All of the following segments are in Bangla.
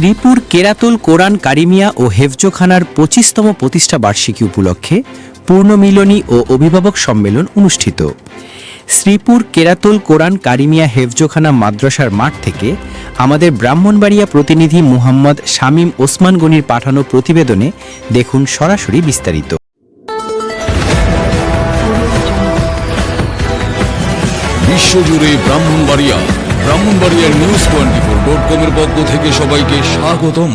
শ্রীপুর কেরাতুল কোরআন কারিমিয়া ও হেফজোখানার পঁচিশতম প্রতিষ্ঠা বার্ষিকী উপলক্ষে পূর্ণমিলনী ও অভিভাবক সম্মেলন অনুষ্ঠিত। শ্রীপুর কেরাতুল কোরআন কারিমিয়া হেফজোখানা মাদ্রাসার মাঠ থেকে আমাদের ব্রাহ্মণবাড়িয়া প্রতিনিধি মুহাম্মদ শামীম ওসমান গনির পাঠানো প্রতিবেদনে দেখুন সরাসরি বিস্তারিত। বিশ্বজুড়ে ব্রাহ্মণবাড়িয়া, ব্রাহ্মণবাড়িয়ার নিউজ টোয়েন্টি ফোর ডট কমের পক্ষ থেকে সবাইকে স্বাগতম।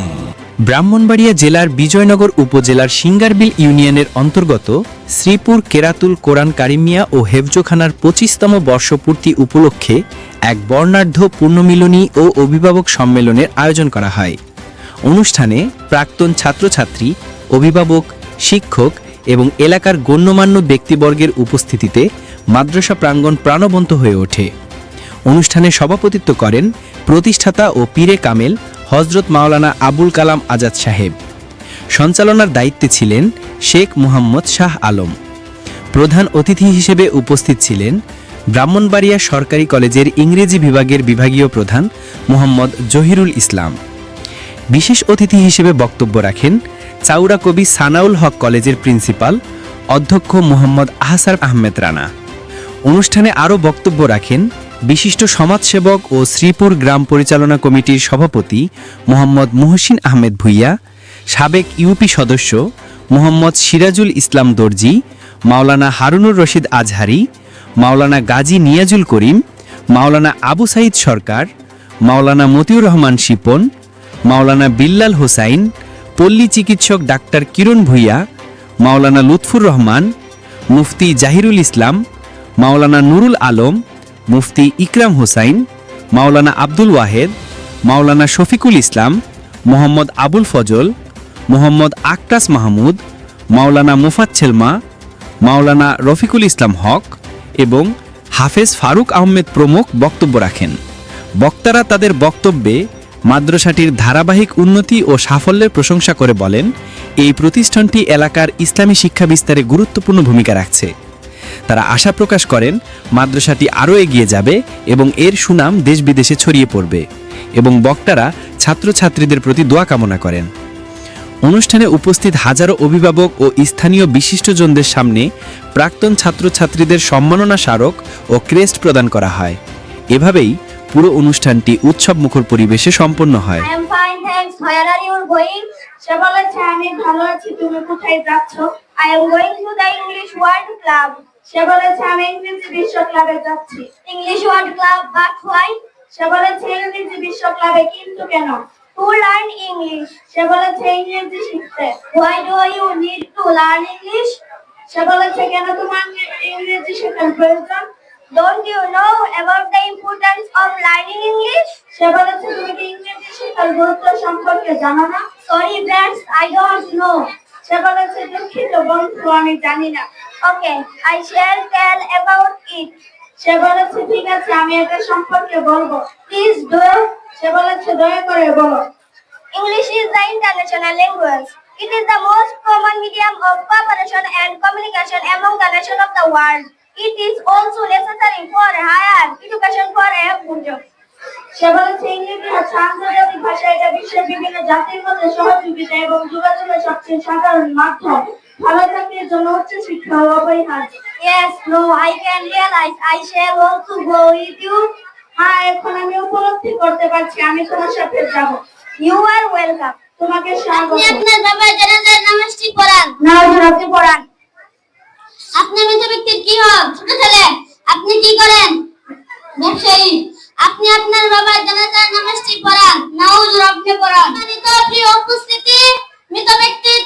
ব্রাহ্মণবাড়িয়া জেলার বিজয়নগর উপজেলার সিঙ্গারবিল ইউনিয়নের অন্তর্গত শ্রীপুর কেরাতুল কোরআন কারিমিয়া ও হেফজোখানার পঁচিশতম বর্ষপূর্তি উপলক্ষে এক বর্ণাঢ্য পূর্ণমিলনী ও অভিভাবক সম্মেলনের আয়োজন করা হয়। অনুষ্ঠানে প্রাক্তন ছাত্রছাত্রী, অভিভাবক, শিক্ষক এবং এলাকার গণ্যমান্য ব্যক্তিবর্গের উপস্থিতিতে মাদ্রাসা প্রাঙ্গণ প্রাণবন্ত হয়ে ওঠে। অনুষ্ঠানে সভাপতিত্ব করেন প্রতিষ্ঠাতা ও পীরে কামেল হজরত মাওলানা আবুল কালাম আজাদ সাহেব। সঞ্চালনার দায়িত্বে ছিলেন শেখ মুহাম্মদ শাহ আলম। প্রধান অতিথি হিসেবে উপস্থিত ছিলেন ব্রাহ্মণবাড়িয়া সরকারি কলেজের ইংরেজি বিভাগের বিভাগীয় প্রধান মোহাম্মদ জহিরুল ইসলাম। বিশেষ অতিথি হিসেবে বক্তব্য রাখেন চাউরা কবি সানাউল হক কলেজের প্রিন্সিপাল অধ্যক্ষ মোহাম্মদ আহসার আহমেদ রানা। অনুষ্ঠানে আরও বক্তব্য রাখেন বিশিষ্ট সমাজসেবক ও শ্রীপুর গ্রাম পরিচালনা কমিটির সভাপতি মোহাম্মদ মুহসিন আহমেদ ভুইয়া, সাবেক ইউপি সদস্য মোহাম্মদ সিরাজুল ইসলাম দর্জি, মাওলানা হারুনুর রশিদ আজহারি, মাওলানা গাজী নিয়াজুল করিম, মাওলানা আবু সাইদ সরকার, মাওলানা মতিউর রহমান শিপন, মাওলানা বিল্লাল হোসাইন, পল্লী চিকিৎসক ডাক্তার কিরণ ভুইয়া, মাওলানা লুৎফুর রহমান, মুফতি জাহিরুল ইসলাম, মাওলানা নুরুল আলম মুফতি ইকরাম হোসাইন, মাওলানা আব্দুল ওয়াহেদ, মাওলানা শফিকুল ইসলাম, মোহাম্মদ আবুল ফজল, মোহাম্মদ আক্তাস মাহমুদ, মাওলানা মুফাচ্ছেলমা মাওলানা রফিকুল ইসলাম হক এবং হাফেজ ফারুক আহমেদ প্রমুখ বক্তব্য রাখেন। বক্তারা তাদের বক্তব্যে মাদ্রাসাটির ধারাবাহিক উন্নতি ও সাফল্যের প্রশংসা করে বলেন, এই প্রতিষ্ঠানটি এলাকার ইসলামী শিক্ষা বিস্তারে গুরুত্বপূর্ণ ভূমিকা রাখছে। তারা আশা প্রকাশ করেন, মাদ্রাসাটি আরও এগিয়ে যাবে এবং এর সুনাম দেশ বিদেশে ছড়িয়ে পড়বে এবং বক্তারা ছাত্রছাত্রীদের প্রতি দোয়া কামনা করেন। অনুষ্ঠানে উপস্থিত হাজারো অভিভাবক ও স্থানীয় বিশিষ্টজনদের সামনে প্রাক্তন ছাত্রছাত্রীদের সম্মাননা স্মারক ও ক্রেস্ট প্রদান করা হয়। এভাবেই পুরো অনুষ্ঠানটি উৎসব মুখর পরিবেশে সম্পন্ন হয়। আমি ভালো আছি, তুমি কোথায় যাচ্ছ? I am going to the English World Club. সে বলেছে, আমি ইংরেজি বিশ্ব ক্লাবে যাচ্ছি English World Club but why? সে বলেছে, ইংরেজি বিশ্ব ক্লাবে কিন্তু কেন To learn English. সে বলেছে, ইংরেজি শিখতে Why do you need to learn English? সে বলেছে, কেন তোমার ইংরেজি শেখার প্রয়োজন Don't you know about the importance of learning English? সে বলেছে, তুমি কি ইংরেজি শেখার গুরুত্ব সম্পর্কে জানো না sorry buds I don't know সে বলেছে, দুঃখিত বন্ধু, আমি জানি না okay I share tell about it সে বলেছে ঠিক আছে আমি এটা সম্পর্কে বলব প্লিজ ডু সে বলেছে দয়া করে বলো English is the international language. It is the most common medium of cooperation and communication among the nations of the world. It is also necessary for higher education for everyone. সে বলেছে ইংরেজি হচ্ছে আন্তর্জাতিক ভাষা এটা বিশ্বের বিভিন্ন জাতির মধ্যে সহযোগিতা এবং যোগাযোগের সবচেয়ে সাধারণ মাধ্যম ভালো জন্য উচ্চ শিক্ষা অপরিহার্য Yes, no, I can realize I shall also go with you. হ্যাঁ এখন আমি উপলব্ধি করতে পারছি আমি তোমার সাথে যাব। ইউ আর ওয়েলকাম তোমাকে স্বাগত। আপনি আপনার বাবার জানাজার নামাজটি পড়ান। না আপনি পড়ান। আপনি মৃত ব্যক্তির কি হন? ছোট ছেলে আপনি কি করেন? ব্যবসায়ী আপনি আপনার বাবার জানাজার নামাজটি পড়ান। না হুজুর আপনি পড়ান। সম্মানিত প্রিয় উপস্থিতি মৃত ব্যক্তির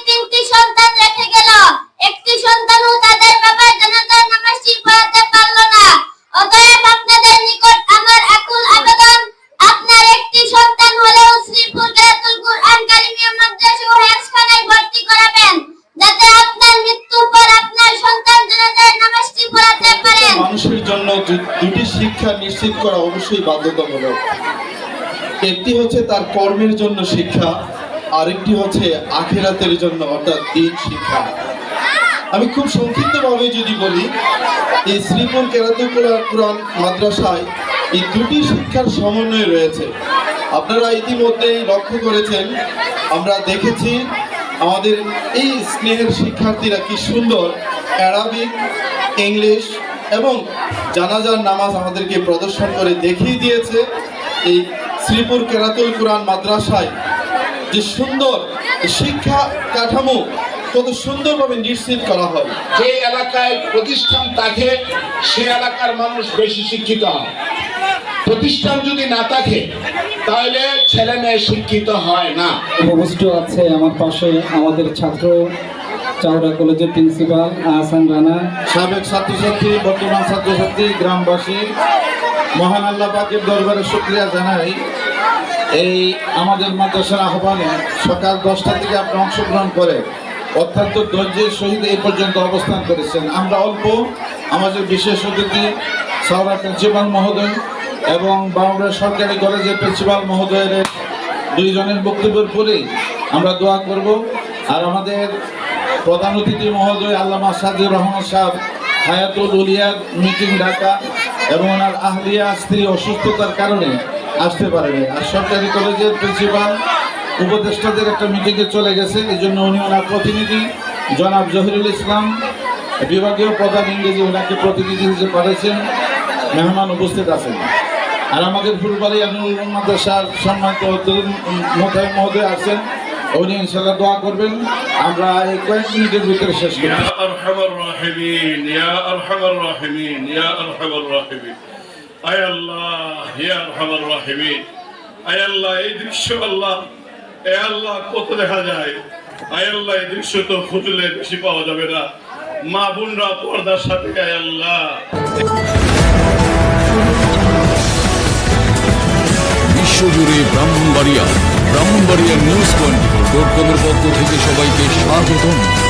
নিশ্চিত করা অবশ্যই বাধ্যতামূলক। একটি হচ্ছে তার কর্মের জন্য শিক্ষা, আরেকটি হচ্ছে আখেরাতের জন্য অর্থাৎ দিন শিক্ষা। আমি খুব সংক্ষিপ্তভাবে যদি বলি, এই শ্রীপুর কেরাতুল কোরআন মাদ্রাসায় এই দুটি শিক্ষার সমন্বয় রয়েছে। আপনারা ইতিমধ্যেই লক্ষ্য করেছেন, আমরা দেখেছি আমাদের এই স্নেহের শিক্ষার্থীরা কি সুন্দর অ্যারাবিক, ইংলিশ এবং জানাজার নামাজ আমাদেরকে প্রদর্শন করে দেখিয়ে দিয়েছে এই শ্রীপুর কেরাতুল কোরআন মাদ্রাসায় যে সুন্দর শিক্ষা কাঠামো কত সুন্দরভাবে নিশ্চিত করা হবে যে এলাকায় প্রতিষ্ঠান থাকে সে এলাকার মানুষ বেশি শিক্ষিত হয়। প্রতিষ্ঠান যদি না থাকে তাহলে ছেলে মেয়ে শিক্ষিত হয় না। উপস্থিত আছে আমার পাশে আমাদের ছাত্র চাওড়া কলেজের প্রিন্সিপাল আহসান রানা। সাবেক ছাত্রছাত্রী, বর্তমান ছাত্রছাত্রী, গ্রামবাসী, মহান আল্লাহ দরবারে শুক্রিয়া জানাই এই আমাদের মাদ্রাসার আহ্বানে সকাল দশটা থেকে আপনি অংশগ্রহণ করে অত্যন্ত ধৈর্যের সহিত এই পর্যন্ত অবস্থান করেছেন। আমরা অল্প, আমাদের বিশেষ অতিথি সাউরা প্রিন্সিপাল মহোদয় এবং বাউন্ডার সরকারি কলেজের প্রিন্সিপাল মহোদয়ের দুইজনের বক্তব্যের পরেই আমরা দোয়া করব। আর আমাদের প্রধান অতিথি মহোদয় আল্লামা সাদিউর রহমান সাহেব, হায়াতুল উলিয়ার মিটিং ঢাকা এবং ওনার আহলিয়া স্ত্রী অসুস্থতার কারণে আসতে পারেনি। আর সরকারি কলেজের প্রিন্সিপাল উপদেষ্টাদের একটা মিটিংয়ে চলে গেছে এই জন্য উনি ওনার প্রতিনিধি। জনাব জহিরুল ইসলাম, বিভাগীয় প্রধান ইংরেজি ওনাকে প্রতিনিধি হিসেবে পাঠিয়েছেন মেহমান উপস্থিত আছেন। আর আমাদের ফুলবাড়ি আনুল মাদ্রাসার সম্মানিত মোতায়েন মহোদয় আছেন উনি ইনশাআল্লাহ দোয়া করবেন। আমরা এই কয়েক মিনিটের ভিতরে শেষ করি ইয়া আরহামার রাহিমিন ইয়া আরহামার রাহিমিন ইয়া আরহামার রাহিমিন। আয় আল্লাহ ইয়া আরহামার রাহিমিন। আয় আল্লাহ এই দৃশ্য আল্লাহ এ আল্লাহ কত দেখা যায়? আয় আল্লাহ এই দৃশ্য তো ফুটলে বেশি পাওয়া যাবে না। মা বোনরা পর্দার সাথে আয় আল্লাহ। বিশ্বজুড়ে ব্রাহ্মণবাড়িয়া ব্রাহ্মণবাড়িয়া নিউজ পয়েন্ট কমের পক্ষ থেকে সবাইকে স্বাগতম।